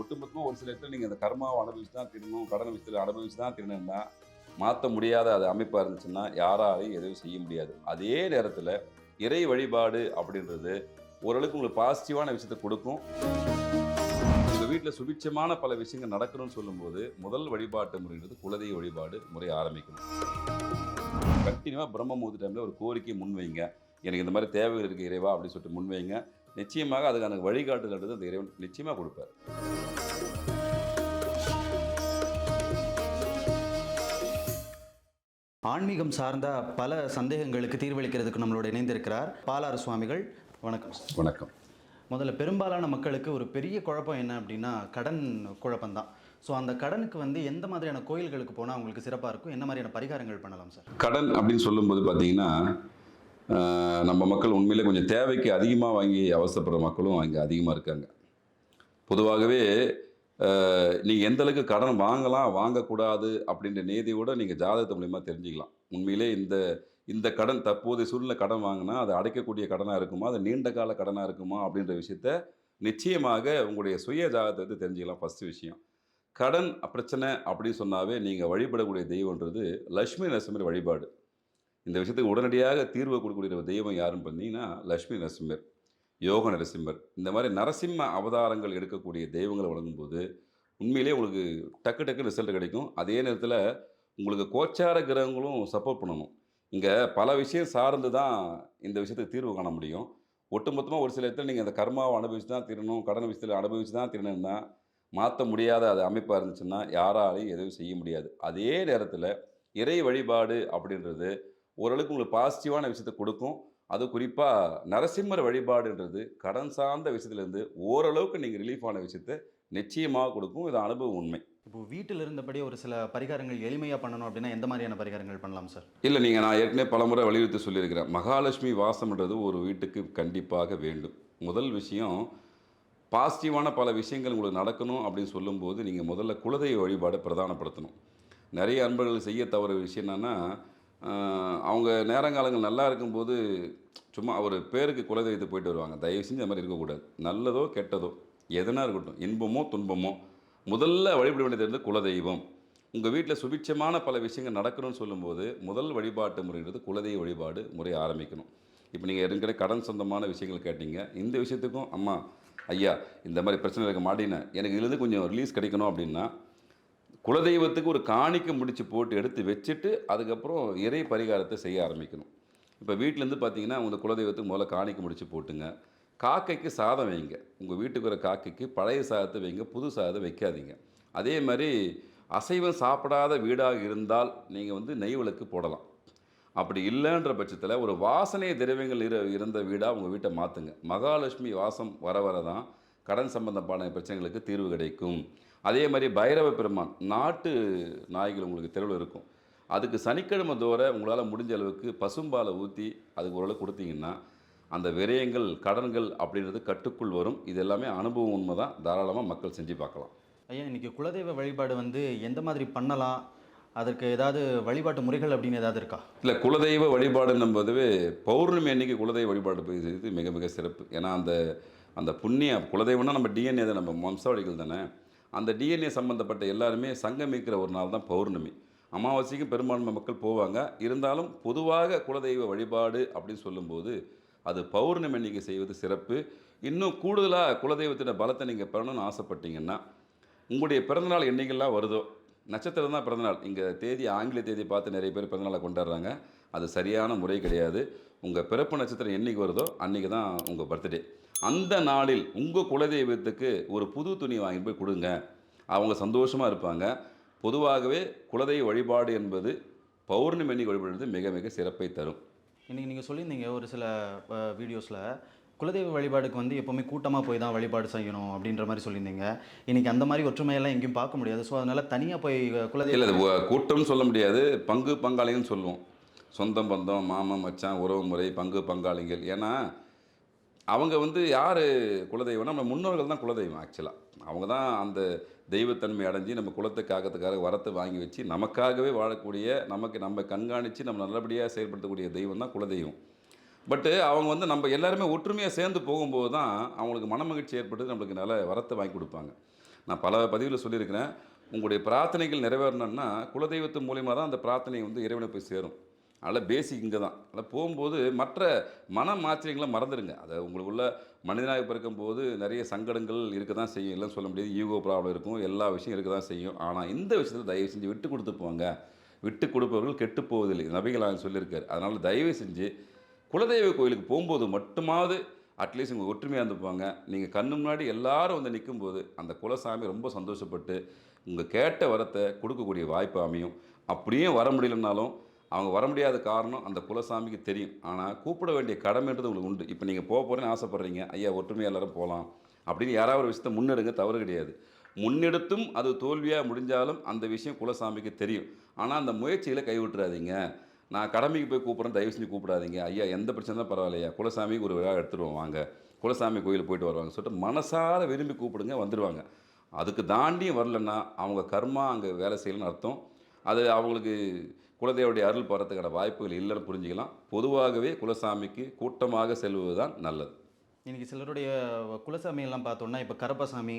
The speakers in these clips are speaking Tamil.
ஒட்டுமொத்தமாக ஒரு சில இடத்துல நீங்கள் அந்த கர்மாவை அனுபவிச்சு தான் திரும்பணும் கடன் விஷயத்தில் அனுபவிச்சு தான் திரும்பணும்னா மாற்ற முடியாத அது அமைப்பாக இருந்துச்சுன்னா யாராலையும் எதுவும் செய்ய முடியாது. அதே நேரத்தில் இறை வழிபாடு அப்படின்றது ஓரளவுக்கு உங்களுக்கு பாசிட்டிவான விஷயத்தை கொடுக்கும். உங்கள் வீட்டில் சுபிட்சமான பல விஷயங்கள் நடக்கணும்னு சொல்லும்போது முதல் வழிபாட்டு முறைன்றது குலதெய்வ வழிபாடு முறை ஆரம்பிக்கணும். கண்டினியூவாக பிரம்ம முகூர்த்த டைமில் ஒரு கோரிக்கை முன்வைங்க. எனக்கு இந்த மாதிரி தேவைகள் இருக்குது இறைவா அப்படின்னு சொல்லிட்டு முன்வைங்க. நிச்சயமாக அதுக்கான வழிகாட்டுதல் அந்த இறைவன் நிச்சயமாக கொடுப்பார். ஆன்மீகம் சார்ந்த பல சந்தேகங்களுக்கு தீர்வளிக்கிறதுக்கு நம்மளோட இணைந்திருக்கிறார் பாலாறு சுவாமிகள். வணக்கம். வணக்கம். முதல்ல பெரும்பாலான மக்களுக்கு ஒரு பெரிய குழப்பம் என்ன அப்படின்னா கடன் குழப்பம்தான். ஸோ அந்த கடனுக்கு வந்து எந்த மாதிரியான கோயில்களுக்கு போனால் அவங்களுக்கு சிறப்பாக இருக்கும்? என்ன மாதிரியான பரிகாரங்கள் பண்ணலாம் சார்? கடன் அப்படின்னு சொல்லும்போது பார்த்தீங்கன்னா நம்ம மக்கள் உண்மையிலே கொஞ்சம் தேவைக்கு அதிகமாக வாங்கி அவசரப்படுற மக்களும் அங்கே அதிகமாக இருக்காங்க. பொதுவாகவே நீங்கள் எந்த அளவுக்கு கடன் வாங்கலாம் வாங்கக்கூடாது அப்படின்ற நீதியோட நீங்கள் ஜாதகத்து மூலியமாக தெரிஞ்சுக்கலாம். உண்மையிலே இந்த இந்த கடன் தற்போதைய சூழ்நிலை கடன் வாங்கினா அது அடைக்கக்கூடிய கடனாக இருக்குமா அது நீண்ட கால கடனாக இருக்குமா அப்படின்ற விஷயத்த நிச்சயமாக உங்களுடைய சுய ஜாதகத்தை வந்து தெரிஞ்சுக்கலாம் ஃபஸ்ட்டு விஷயம். கடன் பிரச்சனை அப்படின்னு சொன்னாவே நீங்கள் வழிபடக்கூடிய தெய்வன்றது லக்ஷ்மி நரசிம்மர் வழிபாடு. இந்த விஷயத்துக்கு உடனடியாக தீர்வு கொடுக்கக்கூடிய ஒரு தெய்வம் யாருன்னு பார்த்தீங்கன்னா லக்ஷ்மி நரசிம்மர் யோக நரசிம்மர். இந்த மாதிரி நரசிம்ம அவதாரங்கள் எடுக்கக்கூடிய தெய்வங்களை வழங்கும்போது உண்மையிலேயே உங்களுக்கு டக்கு டக்கு ரிசல்ட் கிடைக்கும். அதே நேரத்தில் உங்களுக்கு கோச்சார கிரகங்களும் சப்போர்ட் பண்ணணும். இங்கே பல விஷயம் சார்ந்து தான் இந்த விஷயத்துக்கு தீர்வு காண முடியும். ஒட்டுமொத்தமாக ஒரு சில இடத்துல நீங்கள் அந்த கர்மாவை அனுபவிச்சு தான் தீரணும் கடன் விஷயத்தில் அனுபவிச்சு தான் தீரணும்னா மாற்ற முடியாத அது அமைப்பாக இருந்துச்சுன்னா யாராலையும் எதுவும் செய்ய முடியாது. அதே நேரத்தில் இறை வழிபாடு அப்படின்றது ஓரளவுக்கு உங்களுக்கு பாசிட்டிவான விஷயத்தை கொடுக்கும். அது குறிப்பாக நரசிம்மர் வழிபாடுன்றது கடன் சார்ந்த விஷயத்துலேருந்து ஓரளவுக்கு நீங்கள் ரிலீஃப் ஆன விஷயத்தை நிச்சயமாக கொடுக்கும். இது அனுபவம் உண்மை. இப்போ வீட்டில் இருந்தபடி ஒரு சில பரிகாரங்கள் எளிமையாக பண்ணணும் அப்படின்னா எந்த மாதிரியான பரிகாரங்கள் பண்ணலாம் சார்? இல்லை நீங்கள் நான் ஏற்கனவே பலமுறை வலியுறுத்தி சொல்லியிருக்கிறேன். மகாலட்சுமி வாசம்ன்றது ஒரு வீட்டுக்கு கண்டிப்பாக வேண்டும். முதல் விஷயம் பாசிட்டிவான பல விஷயங்கள் உங்களுக்கு நடக்கணும் அப்படின்னு சொல்லும்போது நீங்கள் முதல்ல குலதெய்வ வழிபாடை பிரதானப்படுத்தணும். நிறைய அன்பர்கள் செய்ய தவறு விஷயம் என்னென்னா அவங்க நேரங்காலங்கள் நல்லா இருக்கும்போது சும்மா ஒரு பேருக்கு குலதெய்வத்தை போயிட்டு வருவாங்க. தயவு செஞ்சு அது மாதிரி இருக்கக்கூடாது. நல்லதோ கெட்டதோ எதனா இருக்கட்டும். இன்பமோ துன்பமோ முதல்ல வழிபட வேண்டியது வந்து குலதெய்வம். உங்கள் வீட்டில் சுபிட்சமான பல விஷயங்கள் நடக்கணும்னு சொல்லும்போது முதல் வழிபாட்டு முறைன்றது குலதெய்வ வழிபாடு முறை ஆரம்பிக்கணும். இப்போ நீங்கள் இருக்கிற கடன் சொந்தமான விஷயங்கள் கேட்டீங்க. இந்த விஷயத்துக்கும் அம்மா ஐயா இந்த மாதிரி பிரச்சனை இருக்க மாட்டேன்னு எனக்கு இதுலேருந்து கொஞ்சம் ரிலீஸ் கிடைக்கணும் அப்படின்னா குலதெய்வத்துக்கு ஒரு காணிக்கை முடிச்சு போட்டு எடுத்து வச்சுட்டு அதுக்கப்புறம் இறை பரிகாரத்தை செய்ய ஆரம்பிக்கணும். இப்போ வீட்டிலேருந்து பார்த்தீங்கன்னா உங்கள் குலதெய்வத்துக்கு முதல்ல காணிக்க முடிச்சு போட்டுங்க. காக்கைக்கு சாதம் வைங்க. உங்கள் வீட்டுக்கு வர காக்கைக்கு பழைய சாதத்தை வைங்க புது சாதத்தை வைக்காதீங்க. அதே மாதிரி அசைவம் சாப்பிடாத வீடாக இருந்தால் நீங்கள் வந்து நெய் விளக்கு போடலாம். அப்படி இல்லைன்ற பட்சத்தில் ஒரு வாசனை திரவியங்கள் இரு இருந்த வீடாக உங்கள் வீட்டை மாற்றுங்க மகாலட்சுமி வாசம் வர வர தான் கடன் சம்பந்தமான பிரச்சனைகளுக்கு தீர்வு கிடைக்கும். அதே மாதிரி பைரவ பெருமான் நாட்டு நாய்கள் உங்களுக்கு தெருவில் இருக்கும். அதுக்கு சனிக்கிழமை தோற உங்களால் முடிஞ்ச அளவுக்கு பசும்பாலை ஊற்றி அதுக்கு ஓரளவு கொடுத்தீங்கன்னா அந்த விரயங்கள் கடன்கள் அப்படின்றது கட்டுக்குள் வரும். இது எல்லாமே அனுபவம் உண்மை தான் தாராளமாக மக்கள் செஞ்சு பார்க்கலாம். ஐயா இன்னைக்கு குலதெய்வ வழிபாடு வந்து எந்த மாதிரி பண்ணலாம்? அதற்கு ஏதாவது வழிபாட்டு முறைகள் அப்படின்னு ஏதாவது இருக்கா? இல்லை குலதெய்வ வழிபாடுன்னும் போதுவே பௌர்ணமி அன்னைக்கு குலதெய்வ வழிபாடு செய்வது மிக மிக சிறப்பு. ஏன்னா அந்த அந்த புண்ணிய குலதெய்வம்னா நம்ம டிஎன்ஏ தான். நம்ம வம்சாவளிகள் தானே. அந்த டிஎன்ஏ சம்மந்தப்பட்ட எல்லாருமே சங்கமிக்கிற ஒரு நாள் தான் பௌர்ணமி. அமாவாசைக்கும் பெரும்பான்மை மக்கள் போவாங்க. இருந்தாலும் பொதுவாக குலதெய்வ வழிபாடு அப்படின்னு சொல்லும்போது அது பௌர்ணமி அன்னைக்கு செய்வது சிறப்பு. இன்னும் கூடுதலாக குலதெய்வத்தின பலத்தை நீங்கள் பெறணும்னு ஆசைப்பட்டீங்கன்னா உங்களுடைய பிறந்தநாள் என்னைக்கெல்லாம் வருதோ நட்சத்திரம் தான் பிறந்தநாள் இங்கே தேதி ஆங்கில தேதி பார்த்து நிறைய பேர் பிறந்தநாளை கொண்டாடுறாங்க. அது சரியான முறை கிடையாது. உங்கள் பிறப்பு நட்சத்திரம் என்னைக்கு வருதோ அன்றைக்கி தான் உங்கள் பர்த்டே அந்த நாளில் உங்கள் குலதெய்வத்துக்கு ஒரு புது துணி வாங்கி போய் கொடுங்க. அவங்க சந்தோஷமாக இருப்பாங்க. பொதுவாகவே குலதெய்வ வழிபாடு என்பது பௌர்ணமி அன்னைக்கு வழிபடுறது மிக மிக சிறப்பை தரும். இன்னைக்கு நீங்கள் சொல்லியிருந்தீங்க ஒரு சில வீடியோஸில் குலதெய்வ வழிபாடுக்கு வந்து எப்போவுமே கூட்டமாக போய் தான் வழிபாடு செய்யணும் அப்படின்ற மாதிரி சொல்லியிருந்தீங்க. இன்னைக்கு அந்த மாதிரி ஒற்றுமையெல்லாம் எங்கேயும் பார்க்க முடியாது. ஸோ அதனால் தனியாக போய் குலதெய்வ இல்லை கூட்டம்னு சொல்ல முடியாது. பங்கு பங்காளின்னு சொல்லுவோம். சொந்தம் பந்தம் மாமன் மச்சான் உறவு முறை பங்கு பங்காளிகள். ஏன்னா அவங்க வந்து யார் குலதெய்வம்னா நம்ம முன்னோர்கள் தான் குலதெய்வம் ஆக்சுவலாக அவங்க தான் அந்த தெய்வத்தன்மை அடைஞ்சு நம்ம குலத்தை காக்கிறதுக்காக வரத்தை வாங்கி வச்சு நமக்காகவே வாழக்கூடிய நமக்கு நம்ம கண்காணித்து நம்ம நல்லபடியாக செயல்படுத்தக்கூடிய தெய்வம் தான் குலதெய்வம். பட்டு அவங்க வந்து நம்ம எல்லாருமே ஒற்றுமையாக சேர்ந்து போகும்போது தான் அவங்களுக்கு மனமகிழ்ச்சி ஏற்பட்டு நம்மளுக்கு நல்ல வரத்தை வாங்கி கொடுப்பாங்க. நான் பல பதிவில் சொல்லியிருக்கிறேன். உங்களுடைய பிரார்த்தனைகள் நிறைவேறணும்னா குலதெய்வத்து மூலியமாக தான் அந்த பிரார்த்தனை வந்து இறைவனை போய் சேரும். அதனால் பேசிக் இங்கே தான் அதில் போகும்போது மற்ற மன மாத்திரைகளை மறந்துடுங்க. அதை உங்களுக்குள்ள மனிதனாக பிறக்கும்போது நிறைய சங்கடங்கள் இருக்க தான் செய்யும். எல்லாம் சொல்ல முடியாது. ஈகோ ப்ராப்ளம் இருக்கும். எல்லா விஷயம் இருக்க தான் செய்யும். ஆனால் இந்த விஷயத்தில் தயவு செஞ்சு விட்டு கொடுத்து போங்க. விட்டு கொடுப்பவர்கள் கெட்டு போவதில்லை. நபிகளாக சொல்லியிருக்காரு. அதனால் தயவு செஞ்சு குலதெய்வ கோயிலுக்கு போகும்போது மட்டுமாவது அட்லீஸ்ட் உங்கள் ஒற்றுமையாக இருந்துப்பாங்க நீங்கள் கண்ணு முன்னாடி எல்லாரும் வந்து நிற்கும்போது அந்த குலசாமி ரொம்ப சந்தோஷப்பட்டு உங்கள் கேட்ட வரத்தை கொடுக்கக்கூடிய வாய்ப்பு அமையும். அப்படியே வர முடியலனாலும் அவங்க வர முடியாத காரணம் அந்த குலசாமிக்கு தெரியும். ஆனால் கூப்பிட வேண்டிய கடமைன்றது உங்களுக்கு உண்டு. இப்போ நீங்கள் போக போகிறேன்னு ஆசைப்பட்றீங்க. ஐயா ஒற்றுமையாக எல்லாரும் போகலாம் அப்படின்னு யாராவது ஒரு விஷயத்தை முன்னெடுங்க தவறு கிடையாது. முன்னெடுத்தும் அது தோல்வியாக முடிஞ்சாலும் அந்த விஷயம் குலசாமிக்கு தெரியும். ஆனால் அந்த முயற்சியில் கைவிட்டுறாதீங்க. நான் கடமைக்கு போய் கூப்பிட்றேன் தயவு செஞ்சு கூப்பிடாதீங்க. ஐயா எந்த பிரச்சனை தான் பரவாயில்லையா? குலசாமிக்கு ஒரு விழா எடுத்துருவோம் வாங்க. குலசாமி கோயில் போயிட்டு வருவாங்க. சொல்லிட்டு மனசார விரும்பி கூப்பிடுங்க வந்துடுவாங்க அதுக்கு தாண்டியும் வரலன்னா அவங்க கர்மா அங்கே வேலை செய்யலன்னு அர்த்தம். அது அவங்களுக்கு குலதெய்வடைய அருள் பெறத்துக்கான வாய்ப்புகள் இல்லைன்னு புரிஞ்சுக்கலாம். பொதுவாகவே குலசாமிக்கு கூட்டமாக செல்வது தான் நல்லது. இன்னைக்கு சிலருடைய குலசாமி எல்லாம் பார்த்தோம்னா இப்போ கருப்பசாமி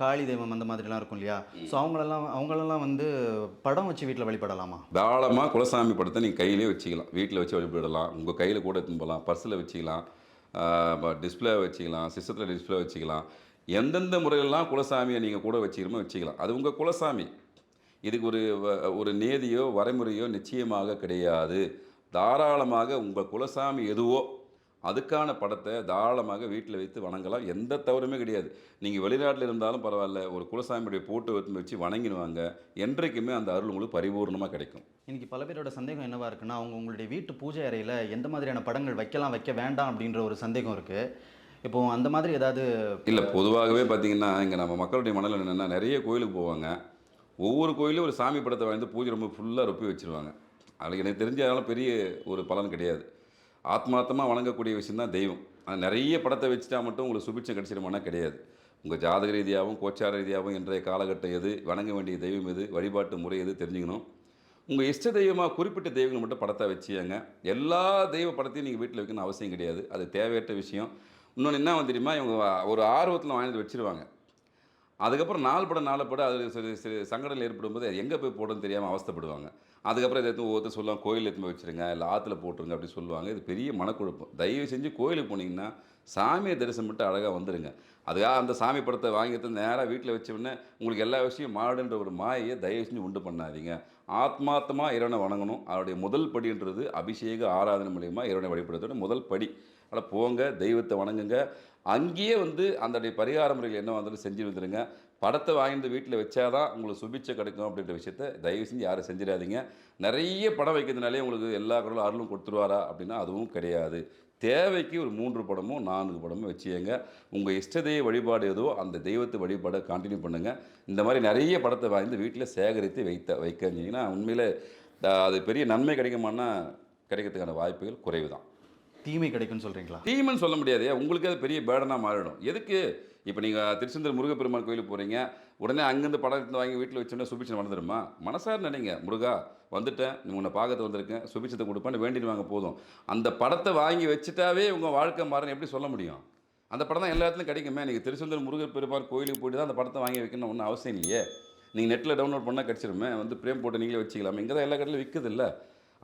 காளி தெய்வம் அந்த மாதிரிலாம் இருக்கும் இல்லையா? ஸோ அவங்களெல்லாம் அவங்களெல்லாம் வந்து படம் வச்சு வீட்டில் வழிபடலாமா? தாராளமாக குலசாமி படத்தை நீங்கள் கையிலே வச்சுக்கலாம். வீட்டில் வச்சு வழிபடலாம். உங்கள் கையில் கூட எடுத்துன்னு போகலாம் பர்ஸில் வச்சுக்கலாம். டிஸ்பிளே வச்சுக்கலாம். சிஸ்டத்தில் டிஸ்பிளே வச்சுக்கலாம். எந்தெந்த முறையிலலாம் குலசாமியை நீங்கள் கூட வச்சுக்கிறோமோ வச்சுக்கலாம். அது உங்கள் குலசாமி. இதுக்கு ஒரு ஒரு நேதியோ வரைமுறையோ நிச்சயமாக கிடையாது. தாராளமாக உங்கள் குலசாமி எதுவோ அதுக்கான படத்தை தாராளமாக வீட்டில் வைத்து வணங்கலாம். எந்த தவறுமே கிடையாது. நீங்கள் வெளிநாட்டில் இருந்தாலும் பரவாயில்ல ஒரு குலசாமியுடைய போட்டோ வச்சு வணங்கிடுவாங்க. என்றைக்குமே அந்த அருள் உங்களுக்கு பரிபூர்ணமாக கிடைக்கும். இன்னைக்கு பல பேரோட சந்தேகம் என்னவா இருக்குன்னா அவங்க உங்களுடைய வீட்டு பூஜை அறையில் எந்த மாதிரியான படங்கள் வைக்கலாம் வைக்க வேண்டாம் அப்படின்ற ஒரு சந்தேகம் இருக்கு. இப்போ அந்த மாதிரி ஏதாவது இல்லை பொதுவாகவே பார்த்தீங்கன்னா இங்கே நம்ம மக்களுடைய மனதில் என்னென்னா நிறைய கோயிலுக்கு போவாங்க. ஒவ்வொரு கோயிலும் ஒரு சாமி படத்தை வாழ்ந்து பூஜை ரொம்ப ஃபுல்லாக ரொப்பி வச்சுருவாங்க. அதில் எனக்கு தெரிஞ்சதால பெரிய ஒரு பலன் கிடையாது. ஆத்மார்த்தமாக வணங்கக்கூடிய விஷயந்தான் தெய்வம். அது நிறைய படத்தை வச்சுட்டா மட்டும் உங்களுக்கு சுபிட்சம் கிடைச்சிருமானா கிடையாது. உங்கள் ஜாதக ரீதியாகவும் கோச்சார ரீதியாகவும் இன்றைய காலகட்டம் எது வணங்க வேண்டிய தெய்வம் எது வழிபாட்டு முறை எது தெரிஞ்சுக்கணும். உங்கள் இஷ்ட தெய்வமாக குறிப்பிட்ட தெய்வங்கள் மட்டும் படத்தை வச்சுங்க எல்லா தெய்வ படத்தையும் நீங்கள் வீட்டில் வைக்கணும் அவசியம் கிடையாது. அது தேவையற்ற விஷயம். இன்னொன்று என்ன வந்து தெரியுமா? இவங்க ஒரு ஆர்வத்தில் வாங்கிட்டு வச்சிருவாங்க. அதுக்கப்புறம் நாள் படம் நாலு படம் அது சில சில சங்கடங்கள் ஏற்படும் போது எங்கே போய் போடணும்னு தெரியாமல் அவஸ்தைப்படுவாங்க. அதுக்கப்புறம் இதை எடுத்து ஒவ்வொருத்தர் சொல்லுவாங்க கோயில் எடுத்து போய் வச்சுருங்க இல்லை ஆற்றுல போட்டுருங்க அப்படின்னு சொல்லுவாங்க. இது பெரிய மனக்குழப்பம். தயவு செஞ்சு கோயிலுக்கு போனீங்கன்னா சாமியை தரிசனம் மட்டும் அழகாக வந்துடுங்க அதுக்காக அந்த சாமி படத்தை வாங்கிட்டு நேராக வீட்டில் வச்ச உடனே உங்களுக்கு எல்லா விஷயம் மாடுன்ற ஒரு மாயை தயவு செஞ்சு உண்டு பண்ணாதீங்க. ஆத்மார்த்தமாக இறைவனை வணங்கணும். அவருடைய முதல் படின்றது அபிஷேக ஆராதனை மூலயமா இறைவனை வழிபடுறதோட முதல் படி. அதில் போங்க தெய்வத்தை வணங்குங்க. அங்கேயே வந்து அந்த பரிகார முறைகள் என்ன வந்தாலும் செஞ்சு வந்துடுங்க படத்தை வாங்கிட்டு வீட்டில் வச்சாதான் உங்களுக்கு சுபிச்சை கிடைக்கும் அப்படின்ற விஷயத்த தயவு செஞ்சு யாரும் செஞ்சிடாதீங்க. நிறைய படம் வைக்கிறதுனாலே உங்களுக்கு எல்லா கடவுளும் அருளும் கொடுத்துருவாரா அப்படின்னா அதுவும் கிடையாது. தேவைக்கு ஒரு மூன்று படமும் நான்கு படமும் வச்சுங்க உங்கள் இஷ்ட தெய்வ வழிபாடு ஏதோ அந்த தெய்வத்தை வழிபாடை கண்டினியூ பண்ணுங்கள் இந்த மாதிரி நிறைய படத்தை வாங்கி வீட்டில் சேகரித்து வைத்த வைக்கிறீங்கன்னா உண்மையில் அது பெரிய நன்மை கிடைக்குமான்னா கிடைக்கிறதுக்கான வாய்ப்புகள் குறைவு தான் தீமை கிடைக்கும்னு சொல்கிறீங்களா தீமைன்னு சொல்ல முடியாது. உங்களுக்கு அது பெரிய பேடனாக மாறிடும். எதுக்கு? இப்போ நீங்கள் திருச்செந்தூர் முருகப்பெருமான் கோயிலுக்கு போகிறீங்க உடனே அங்கேருந்து படம் எடுத்து வாங்கி வீட்டில் வச்சோன்னே சுபிச்சம் வந்துடுமா மனசார் நினைங்க. முருகா வந்துட்டேன். நீ உன்னை பார்க்கறது வந்திருக்கேன். சுபிச்சத்தை வேண்டிட்டு வாங்க போதும். அந்த படத்தை வாங்கி வச்சுட்டாவே உங்கள் வாழ்க்கை மாறணும் எப்படி சொல்ல முடியும்? அந்த படம் தான் எல்லா இடத்துலையும் கிடைக்குமே. நீங்கள் திருச்செந்தூர் முருகர் பெருமாள் கோயிலுக்கு போயிட்டு தான் அந்த படத்தை வாங்கி வைக்கணும் ஒன்றும் அவசியம் இல்லையே. நீங்கள் நெட்டில் டவுன்லோட் பண்ணால் கிடச்சிருமே. வந்து பிரேம் போட்டு நீங்களே வச்சுக்கலாம். இங்கே தான் எல்லா கடையிலும் விற்குது இல்லை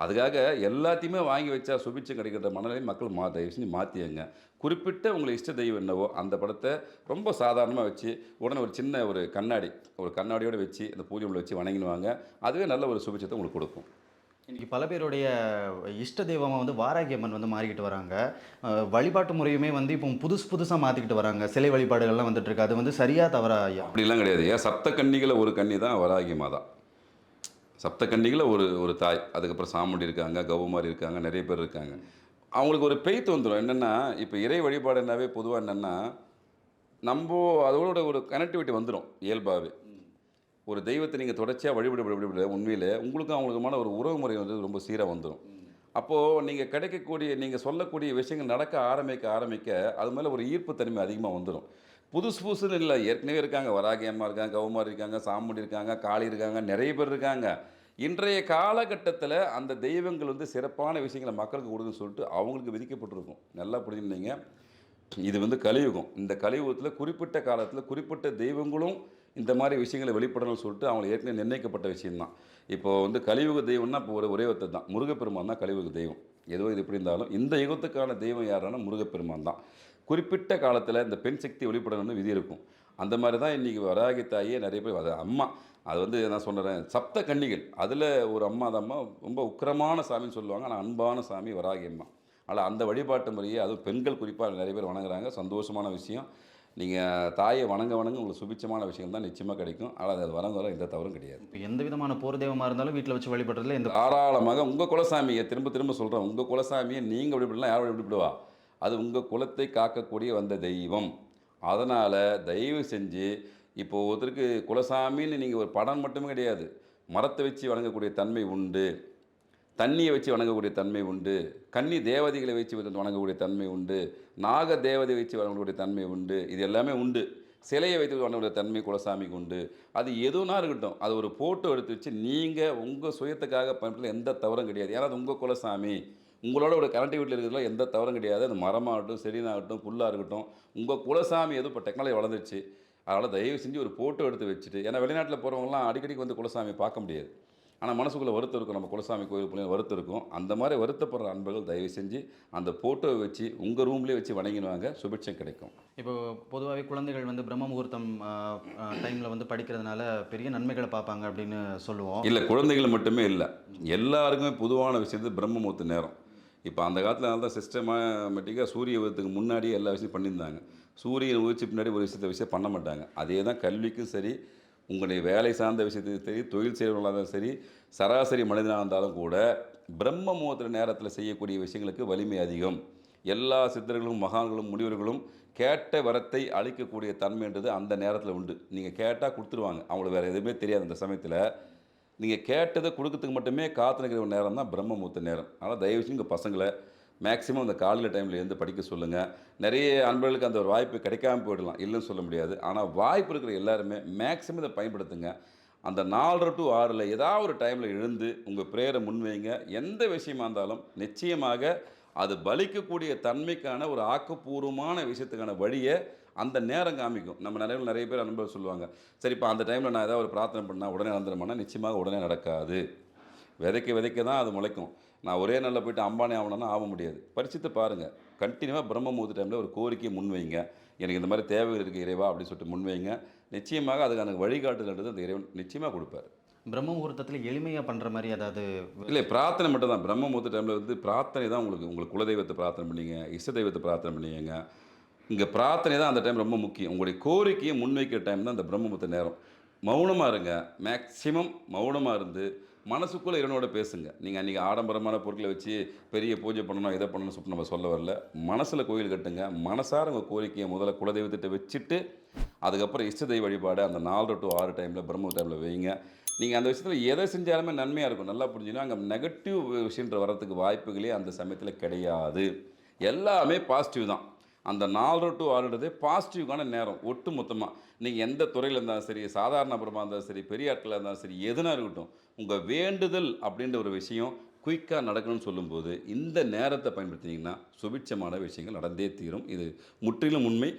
அதுக்காக எல்லாத்தையுமே வாங்கி வச்சா சுபிச்சம் கிடைக்கிற மனநிலை மக்கள் மா தயவு செஞ்சு மாற்றியங்க குறிப்பிட்ட உங்களுக்கு இஷ்ட தெய்வம் என்னவோ அந்த படத்தை ரொம்ப சாதாரணமாக வச்சு உடனே ஒரு சின்ன ஒரு கண்ணாடி ஒரு கண்ணாடியோடு வச்சு அந்த பூஜை உள்ள வச்சு வணங்கிடுவாங்க அதுவே நல்ல ஒரு சுபிச்சத்தை உங்களுக்கு கொடுக்கும். இன்னைக்கு பல பேருடைய இஷ்ட தெய்வமாக வந்து வாராகி அம்மன் வந்து மாறிக்கிட்டு வராங்க. வழிபாட்டு முறையுமே வந்து இப்போ புதுசு புதுசாக மாற்றிக்கிட்டு வராங்க. சிலை வழிபாடுகள்லாம் வந்துட்டு இருக்கு. அது வந்து சரியா தவறா அப்படிலாம் கிடையாது. ஏன் சப்த கன்னிகளை ஒரு கன்னி தான் வராகி மாதா சப்த கன்னிகளை ஒரு ஒரு தாய் அதுக்கப்புறம் சாமுண்டி இருக்காங்க கௌமாரி இருக்காங்க நிறைய பேர் இருக்காங்க. அவங்களுக்கு ஒரு பெய்த்து வந்துடும் என்னென்னா இப்போ இறை வழிபாடு என்னவே பொதுவாக என்னென்னா நம்ம அதோட ஒரு கனெக்டிவிட்டி வந்துடும் இயல்பாகவே ஒரு தெய்வத்தை நீங்கள் தொடர்ச்சியாக வழிபட வழிபட உண்மையில் உங்களுக்கும் அவங்களுக்குமான ஒரு உறவு முறை வந்து ரொம்ப சீராக வந்துடும் அப்போது நீங்கள் கிடைக்கக்கூடிய நீங்கள் சொல்லக்கூடிய விஷயங்கள் நடக்க ஆரம்பிக்க ஆரம்பிக்க அது மேலே ஒரு ஈர்ப்பு தன்மை அதிகமாக வந்துடும் புதுசு புதுசுன்னு இல்லை ஏற்கனவே இருக்காங்க வராகியம்மா இருக்காங்க கவுமாரி இருக்காங்க சாமுண்டி இருக்காங்க காளி இருக்காங்க நிறைய பேர் இருக்காங்க. இன்றைய காலகட்டத்தில் அந்த தெய்வங்கள் வந்து சிறப்பான விஷயங்களை மக்களுக்கு கொடுக்குன்னு சொல்லிட்டு அவங்களுக்கு விதிக்கப்பட்டிருக்கும். நல்லா புரிஞ்சுருந்தீங்க இது வந்து கலியுகம். இந்த கலியுகத்தில் குறிப்பிட்ட காலத்தில் குறிப்பிட்ட தெய்வங்களும் இந்த மாதிரி விஷயங்களை வெளிப்படணும்னு சொல்லிட்டு அவங்க ஏற்கனவே நிர்ணயிக்கப்பட்ட விஷயம்தான். இப்போ வந்து கலியுக தெய்வம்னா இப்போ ஒரு ஒரே ஒருத்தர் தான். முருகப்பெருமான் தான் கலியுக தெய்வம். ஏதோ இது எப்படி இருந்தாலும் இந்த யுகத்துக்கான தெய்வம் யாருன்னா முருகப்பெருமான் தான். குறிப்பிட்ட காலத்தில் இந்த பெண் சக்தி வெளிப்படணும்னு விதி இருக்கும். அந்த மாதிரி தான் இன்றைக்கி வராகி தாயே நிறைய பேர் அம்மா. அது வந்து நான் சொல்கிறேன் சப்த கன்னிகள். அதில் ஒரு அம்மா அந்த அம்மா ரொம்ப உக்கிரமான சாமின்னு சொல்லுவாங்க. ஆனால் அன்பான சாமி வராகி அம்மா. ஆனால் அந்த வழிபாட்டு முறையை அதுவும் பெண்கள் குறிப்பாக நிறைய பேர் வணங்குறாங்க. சந்தோஷமான விஷயம். நீங்கள் தாயை வணங்க வணங்க உங்களுக்கு சுபிச்சமான விஷயம் தான் நிச்சயமாக கிடைக்கும். ஆனால் அது வணங்க வர எந்த தவறும் கிடையாது. இப்போ எந்த விதமான போர் தெய்வமாக இருந்தாலும் வீட்டில் வச்சு வழிபடுறதுல எந்த தாராளமாக உங்கள் குலசாமியை திரும்ப திரும்ப சொல்கிறேன் உங்கள் குலசாமியை நீங்கள் வழிபடலாம் யார் வழிபடுவா? அது உங்கள் குலத்தை காக்கக்கூடிய வந்த தெய்வம். அதனால் தயவு செஞ்சு இப்போது ஒருத்தருக்கு குலசாமின்னு நீங்கள் ஒரு படம் மட்டுமே கிடையாது. மரத்தை வச்சு வணங்கக்கூடிய தன்மை உண்டு. தண்ணியை வச்சு வணங்கக்கூடிய தன்மை உண்டு. கன்னி தேவதைகளை வச்சு வணங்கக்கூடிய தன்மை உண்டு. நாக தேவதை வச்சு வணங்கக்கூடிய தன்மை உண்டு. இது எல்லாமே உண்டு. சிலையை வைத்து வணங்கக்கூடிய தன்மை குலசாமிக்கு உண்டு. அது எதுனா இருக்கட்டும். அது ஒரு ஃபோட்டோ எடுத்து வச்சு நீங்கள் உங்கள் சுயத்துக்காக பயன்படுத்த எந்த தவறும் கிடையாது. ஏன்னா அது உங்கள் குலசாமி உங்களோட ஒரு கரண்ட் வீட்டில் இருக்கிறதுல எந்த தவறும் கிடையாது. அது மரமாகட்டும் செடினாகட்டும் புல்லாக இருக்கட்டும். உங்கள் குலசாமி எதுவும் இப்போ டெக்னாலஜி வளர்ந்துருச்சு. அதனால் தயவு செஞ்சு ஒரு ஃபோட்டோ எடுத்து வச்சுட்டு ஏன்னா வெளிநாட்டில் போகிறவங்களாம் அடிக்கடிக்கு வந்து குலசாமி பார்க்க முடியாது. ஆனால் மனசுக்குள்ளே வருத்தம் இருக்கும் நம்ம குலசாமி கோயில் பிள்ளைங்க வருத்தம் இருக்கும். அந்த மாதிரி வருத்தப்படுற அன்பர்கள் தயவு செஞ்சு அந்த ஃபோட்டோவை வச்சு உங்கள் ரூம்லேயே வச்சு வணங்கினுவாங்க சுபிட்சம் கிடைக்கும். இப்போ பொதுவாகவே குழந்தைகள் வந்து பிரம்ம முகூர்த்தம் டைமில் வந்து படிக்கிறதுனால பெரிய நன்மைகளை பார்ப்பாங்க அப்படின்னு சொல்லுவோம். இல்லை குழந்தைகள் மட்டுமே இல்லை. எல்லாருக்குமே பொதுவான விஷயத்து பிரம்மமூர்த்த நேரம். இப்போ அந்த காலத்தில் நல்லா சிஸ்டமேட்டிக்காக சூரிய உதயத்துக்கு முன்னாடியே எல்லா விஷயம் பண்ணியிருந்தாங்க. சூரியன் உதிச்சு பின்னாடி ஒரு விஷயத்த விஷயம் பண்ண மாட்டாங்க. அதே தான் கல்விக்கும் சரி உங்களுடைய வேலை சார்ந்த விஷயத்தையும் சரி தொழில் செய்கிறவங்களாக இருந்தாலும் சரி சராசரி மனிதனாக இருந்தாலும் கூட பிரம்ம முகூர்த்த நேரத்தில் செய்யக்கூடிய விஷயங்களுக்கு வலிமை அதிகம். எல்லா சித்தர்களும் மகான்களும் முனிவர்களும் கேட்ட வரத்தை அளிக்கக்கூடிய தன்மைன்றது அந்த நேரத்தில் உண்டு. நீங்கள் கேட்டால் கொடுத்துருவாங்க. அவங்களுக்கு வேறு எதுவுமே தெரியாது அந்த சமயத்தில். நீங்கள் கேட்டதை கொடுக்கறதுக்கு மட்டுமே காத்து நிற்கிற ஒரு நேரம் தான் பிரம்ம முகூர்த்த நேரம். அதனால் தயவுசெய்து உங்கள் பசங்களை மேக்ஸிமம் அந்த காலையில் டைமில் இருந்து படிக்க சொல்லுங்கள் நிறைய அன்பர்களுக்கு அந்த ஒரு வாய்ப்பு கிடைக்காம போயிடலாம். இல்லைன்னு சொல்ல முடியாது. ஆனால் வாய்ப்பு இருக்கிற எல்லாருமே மேக்ஸிமம் இதை பயன்படுத்துங்க. அந்த நாலரை டு ஆறில் ஏதாவது ஒரு டைமில் எழுந்து உங்கள் ப்ரேயரை முன்வைங்க. எந்த விஷயமா இருந்தாலும் நிச்சயமாக அது பலிக்கக்கூடிய தன்மைக்கான ஒரு ஆக்கப்பூர்வமான விஷயத்துக்கான வழியை அந்த நேரம் காமிக்கும். நம்ம நிறைய நிறைய பேர் அனுபவம் சொல்லுவாங்க. சரிப்பா அந்த டைமில் நான் ஏதாவது ஒரு பிரார்த்தனை பண்ணால் உடனே நடந்துருமானா நிச்சயமாக உடனே நடக்காது. விதைக்க விதைக்க தான் அது முளைக்கும். நான் ஒரே நாளில் போயிட்டு அம்பானி ஆகணும்னா ஆக முடியாது. பரிசுத்து பாருங்கள் கண்டினியூவாக பிரம்ம முகூர்த்த டைமில் ஒரு கோரிக்கையை முன்வைங்க. எனக்கு இந்த மாதிரி தேவைகள் இருக்குது இறைவா அப்படின்னு சொல்லிட்டு முன்வைங்க. நிச்சயமாக அதுக்கான வழிகாட்டுதல்ன்றது அந்த இறைவன் நிச்சயமாக கொடுப்பாரு. பிரம்ம முகூர்த்தத்தில் எளிமையாக பண்ணுற மாதிரி அதாவது இல்லை பிரார்த்தனை மட்டும் தான். பிரம்ம முகூர்த்த டைமில் வந்து பிரார்த்தனை தான் உங்களுக்கு உங்களுக்கு குலதெய்வத்தை பிரார்த்தனை பண்ணீங்க இஷ்ட தெய்வத்தை பிரார்த்தனை பண்ணீங்க. இங்கே பிரார்த்தனை தான் அந்த டைம் ரொம்ப முக்கியம். உங்களுடைய கோரிக்கையை முன்வைக்கிற டைம் தான் அந்த பிரம்ம முகூர்த்த நேரம். மௌனமாக இருங்க. மேக்ஸிமம் மௌனமாக இருந்து மனசுக்குள்ளே இறைவனோட பேசுங்க. நீங்கள் அன்றைக்கி ஆடம்பரமான பொருட்களை வச்சு பெரிய பூஜை பண்ணணும் இதை பண்ணணும்னு சொல்லி நம்ம சொல்ல வரல. மனசில் கோயில் கட்டுங்க. மனசார உங்கள் கோரிக்கையை முதல்ல குலதெய்வத்திட்ட வச்சுட்டு அதுக்கப்புறம் இஷ்ட தெய்வ வழிபாடு அந்த நாலு டு ஆறு டைமில் பிரம்ம டைமில் வைங்க. நீங்கள் அந்த விஷயத்தில் எதை செஞ்சாலுமே நன்மையாக இருக்கும். நல்லா புரிஞ்சுன்னா அங்கே நெகட்டிவ் விஷயன்ற வரத்துக்கு வாய்ப்புகளே அந்த சமயத்தில் கிடையாது. எல்லாமே பாசிட்டிவ் தான். அந்த நாலு டு ஆறுன்றதே பாசிட்டிவ்கான நேரம் ஒட்டு மொத்தமாக நீங்கள் எந்த துறையில் இருந்தாலும் சரி சாதாரண நபரமாக இருந்தாலும் சரி பெரிய ஆட்களாக இருந்தாலும் சரி எதுனா இருக்கட்டும் உங்கள் வேண்டுதல் அப்படின்ற ஒரு விஷயம் குயிக்காக நடக்கணும்னு சொல்லும்போது இந்த நேரத்தை பயன்படுத்தினீங்கன்னா சுபிட்சமான விஷயங்கள் நடந்தே தீரும். இது முற்றிலும் உண்மை.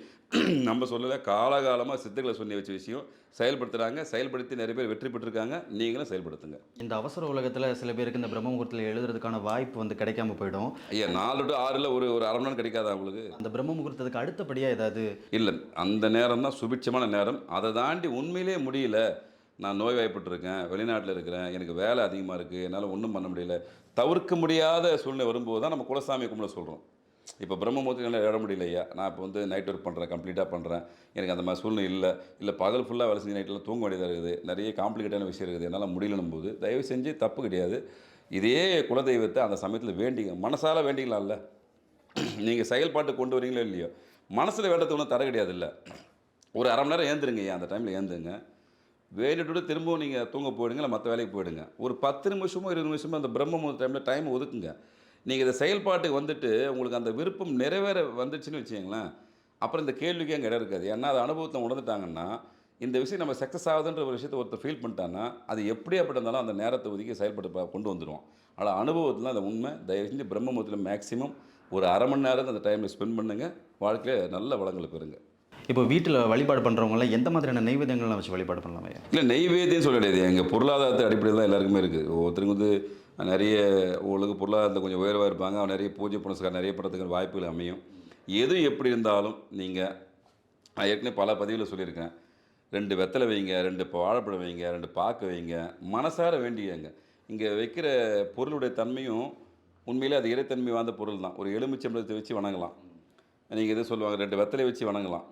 நம்ம சொல்லலை காலகாலமாக சித்தர்களை சொல்லி வச்ச விஷயம். செயல்படுத்துகிறாங்க செயல்படுத்தி நிறைய பேர் வெற்றி பெற்றிருக்காங்க நீங்களும் செயல்படுத்துங்க. இந்த அவசர உலகத்தில் சில பேருக்கு இந்த பிரம்ம முகூர்த்தத்தில் எழுதுறதுக்கான வாய்ப்பு வந்து கிடைக்காம போயிடும். ஐயா நாலு டு ஆறில் ஒரு ஒரு அரை மணி நேரம் கிடைக்காதா உங்களுக்கு? அந்த பிரம்ம முகூர்த்தத்துக்கு அடுத்தபடியாக ஏதாவது? இல்லை அந்த நேரம் தான் சுபிட்சமான நேரம். அதை தாண்டி உண்மையிலே முடியல. நான் நோய்வாய்ப்பட்டிருக்கேன் வெளிநாட்டில் இருக்கிறேன் எனக்கு வேலை அதிகமாக இருக்குது என்னால் ஒன்றும் பண்ண முடியல. தவிர்க்க முடியாத சூழ்நிலை வரும்போது தான் நம்ம குலசாமி கும்பிட சொல்கிறோம் இப்போ பிரம்மமூர்த்தி என்னால் ஏற முடியலையா? நான் இப்போ வந்து நைட் ஒர்க் பண்ணுறேன் கம்ப்ளீட்டாக பண்ணுறேன் எனக்கு அந்த மாதிரி சூழ்நிலை இல்லை. இல்லை பகல் ஃபுல்லாக வேலை செஞ்சு நைட்டில் தூங்க வேண்டியதாக இருக்குது. நிறைய காம்ப்ளிகேட்டான விஷயம் இருக்குது. என்னால் முடியலனும் போது தயவு செஞ்சு தப்பு கிடையாது. இதே குலதெய்வத்தை அந்த சமயத்தில் வேண்டிங்க மனசால் வேண்டிக்கலாம்ல. நீங்கள் செயல்பாட்டு கொண்டு வரீங்களோ இல்லையோ மனசில் வேண்டத்துக்கு ஒன்றும் தர கிடையாது இல்லை. ஒரு அரை மணி நேரம் ஏந்துருங்க ஐயா அந்த டைமில் ஏந்துங்க. வேண்டிட்டு திரும்பவும் நீங்கள் தூங்க போயிடுங்க இல்லை மற்ற வேலைக்கு போயிடுங்க. ஒரு பத்து நிமிஷமோ இருபது நிமிஷமோ அந்த பிரம்ம டைமில் டைம் ஒதுக்குங்க. நீங்கள் இந்த செயல்பாட்டுக்கு வந்துட்டு உங்களுக்கு அந்த விருப்பம் நிறைவேற வந்துச்சுன்னு வச்சுங்களேன் அப்புறம் இந்த கேள்விக்கே அங்கே இடம் இருக்காது. ஏன்னா அது அனுபவத்தை உணர்ந்துட்டாங்கன்னா இந்த விஷயம் நம்ம சக்ஸஸ் ஆகுதுன்ற ஒரு விஷயத்தை ஒருத்தர் ஃபீல் பண்ணிட்டான்னா அது எப்படியாப்பட்ட இருந்தாலும் அந்த நேரத்தை ஒதுக்கி செயல்பட்டு கொண்டு வந்துடுவோம் ஆனால் அனுபவத்தில் அந்த உண்மை. தயவு செஞ்சு பிரம்ம முகூர்த்தத்தில் மேக்ஸிமம் ஒரு அரை மணி நேரம் அந்த டைமில் ஸ்பெண்ட் பண்ணுங்கள் வாழ்க்கையில் நல்ல வளங்களை பெறுங்க. இப்போ வீட்டில் வழிபாடு பண்ணுறவங்களாம் எந்த மாதிரியான நெய்வேத்தியங்கள்லாம் வச்சு வழிபாடு பண்ணலாம் இல்லை நெய்வேத்தியம் சொல்ல கிடையாது எங்கள் பொருளாதாரத்தை அடிப்படையில் தான் எல்லாருக்குமே இருக்குது ஒருத்தருக்கு வந்து நிறைய உங்களுக்கு பொருளாதாரத்தில் கொஞ்சம் உயர்வாக இருப்பாங்க. அவன் நிறைய பூஜை புனஸ்காரம் நிறைய படத்துக்கு வாய்ப்புகள் அமையும். எது எப்படி இருந்தாலும் நீங்கள் நான் ஏற்கனவே பல பதிவில் சொல்லியிருக்கேன். ரெண்டு வெத்தலை வைங்க ரெண்டு வாழைப்பழம் வைங்க ரெண்டு பாக்கு வைங்க மனசார வேண்டியங்க. இங்கே வைக்கிற பொருளுடைய தன்மையும் உண்மையிலே அது இறைத்தன்மை வாய்ந்த பொருள் தான். ஒரு எலுமிச்சம்பழத்தை வச்சு வணங்கலாம். நீங்கள் எது சொல்லுவாங்க ரெண்டு வெத்தலை வச்சு வணங்கலாம்.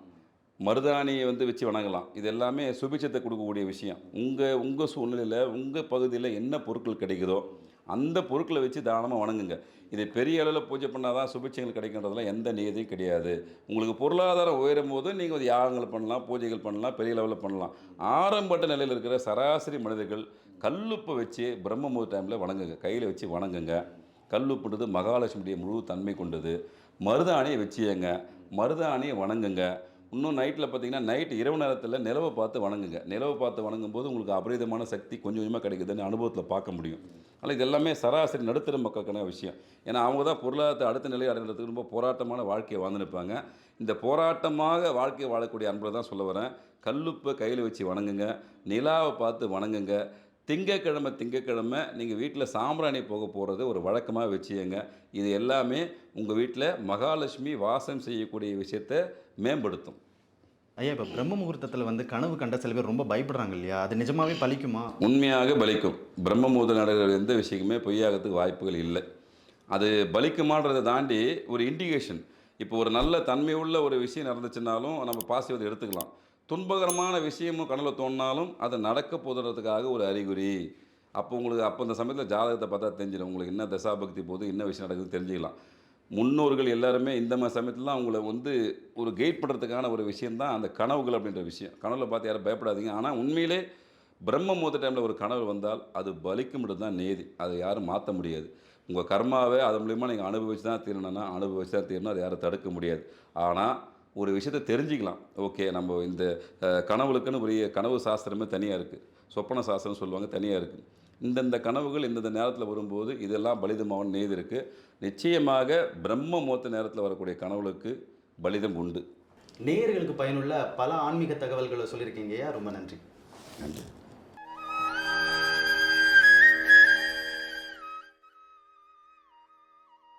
மருதாணியை வந்து வச்சு வணங்கலாம். இது எல்லாமே சுபிட்சத்தை கொடுக்கக்கூடிய விஷயம். உங்கள் உங்கள் சூழ்நிலையில் உங்கள் பகுதியில் என்ன பொருட்கள் கிடைக்குதோ அந்த பொருட்களை வச்சு தாராளமாக வணங்குங்க. இதை பெரிய அளவில் பூஜை பண்ணால் தான் சுபிட்சங்கள் கிடைக்கின்றதுலாம் எந்த நியதியும் கிடையாது. உங்களுக்கு பொருளாதாரம் உயரும் போது நீங்கள் வந்து யாகங்கள் பண்ணலாம் பூஜைகள் பண்ணலாம் பெரிய லெவலில் பண்ணலாம். ஆரம்பட்ட நிலையில் இருக்கிற சராசரி மனிதர்கள் கல்லுப்பை வச்சு பிரம்ம டைமில் வணங்குங்க. கையில் வச்சு வணங்குங்க. கல்லுப்புன்றது மகாலட்சுமியுடைய முழு தன்மை கொண்டது. மருதாணியை வச்சியங்க. மருதாணியை வணங்குங்க. இன்னும் நைட்டில் பார்த்தீங்கன்னா நைட் இரவு நேரத்தில் நிலவை பார்த்து வணங்குங்க. நிலவை பார்த்து வணங்கும் போது உங்களுக்கு அபரிதமான சக்தி கொஞ்சம் கொஞ்சமாக கிடைக்குதுன்னு அனுபவத்தில் பார்க்க முடியும். ஆனால் இது எல்லாமே சராசரி நடுத்தர மக்களுக்கான விஷயம். ஏன்னா அவங்க தான் பொருளாதாரத்தை அடுத்த நிலை அடைகிறதுக்கு ரொம்ப போராட்டமான வாழ்க்கையை வாழ்ந்துருப்பாங்க. இந்த போராட்டமாக வாழ்க்கையை வாழக்கூடிய அன்பை தான் சொல்ல வரேன். கல்லுப்பை கையில் வச்சு வணங்குங்க. நிலாவை பார்த்து வணங்குங்க. திங்கக்கிழமை திங்கக்கிழமை நீங்கள் வீட்டில் சாம்பிராணி போக போகிறது ஒரு வழக்கமாக வச்சுங்க இது எல்லாமே உங்கள் வீட்டில் மகாலட்சுமி வாசம் செய்யக்கூடிய விஷயத்தை மேம்படுத்தும். ஐயா இப்போ பிரம்ம முகூர்த்தத்தில் வந்து கனவு கண்ட சில பேர் ரொம்ப பயப்படுறாங்க இல்லையா? அது நிஜமாவே பலிக்குமா? உண்மையாக பலிக்கும். பிரம்மமூர்த்த நடக்கிற எந்த விஷயக்குமே பொய்யாகிறதுக்கு வாய்ப்புகள் இல்லை. அது பலிக்குமான்றதை தாண்டி ஒரு இண்டிகேஷன் இப்போ ஒரு நல்ல தன்மை உள்ள ஒரு விஷயம் நடந்துச்சுன்னாலும் நம்ம பாசிட்டிவ் எடுத்துக்கலாம். துன்பகரமான விஷயமும் கனவில் தோணினாலும் அது நடக்க போதுறதுக்காக ஒரு அறிகுறி. அப்போ உங்களுக்கு அப்போ அந்த சமயத்தில் ஜாதகத்தை பார்த்தா தெரிஞ்சிடும். உங்களுக்கு என்ன தசாபக்தி போது என்ன விஷயம் நடக்குதுன்னு தெரிஞ்சுக்கலாம். முன்னோர்கள் எல்லாருமே இந்த மாதிரி சமயத்துலாம் அவங்கள வந்து ஒரு கைட் பண்ணுறதுக்கான ஒரு விஷயந்தான் அந்த கனவுகள் அப்படின்ற விஷயம். கனவுல பார்த்து யாரும் பயப்படாதீங்க. ஆனால் உண்மையிலே பிரம்ம முகூர்த்த டைமில் ஒரு கனவு வந்தால் அது பலிக்கும் தான் நேதி. அதை யாரும் மாற்ற முடியாது. உங்கள் கர்மாவை அது மூலிமா நீங்கள் அனுபவிச்சு தான் தீரணும்னா அனுபவிச்சு தான் தீரணும். அதை யாரும் தடுக்க முடியாது. ஆனால் ஒரு விஷயத்தை தெரிஞ்சுக்கலாம். ஓகே நம்ம இந்த கனவுகளுக்குன்னு ஒரு கனவு சாஸ்திரமே தனியாக இருக்குது சொப்பன சாஸ்திரம் சொல்லுவாங்க தனியாக இருக்குது இந்தந்த கனவுகள் இந்தந்த நேரத்தில் வரும்போது இதெல்லாம் பலிதமாகனு நேது இருக்குது நிச்சயமாக பிரம்ம முகூர்த்த நேரத்தில் வரக்கூடிய கனவுகளுக்கு பலிதம் உண்டு. நேயர்களுக்கு பயனுள்ள பல ஆன்மீக தகவல்களை சொல்லியிருக்கீங்க ஐயா. ரொம்ப நன்றி. நன்றி.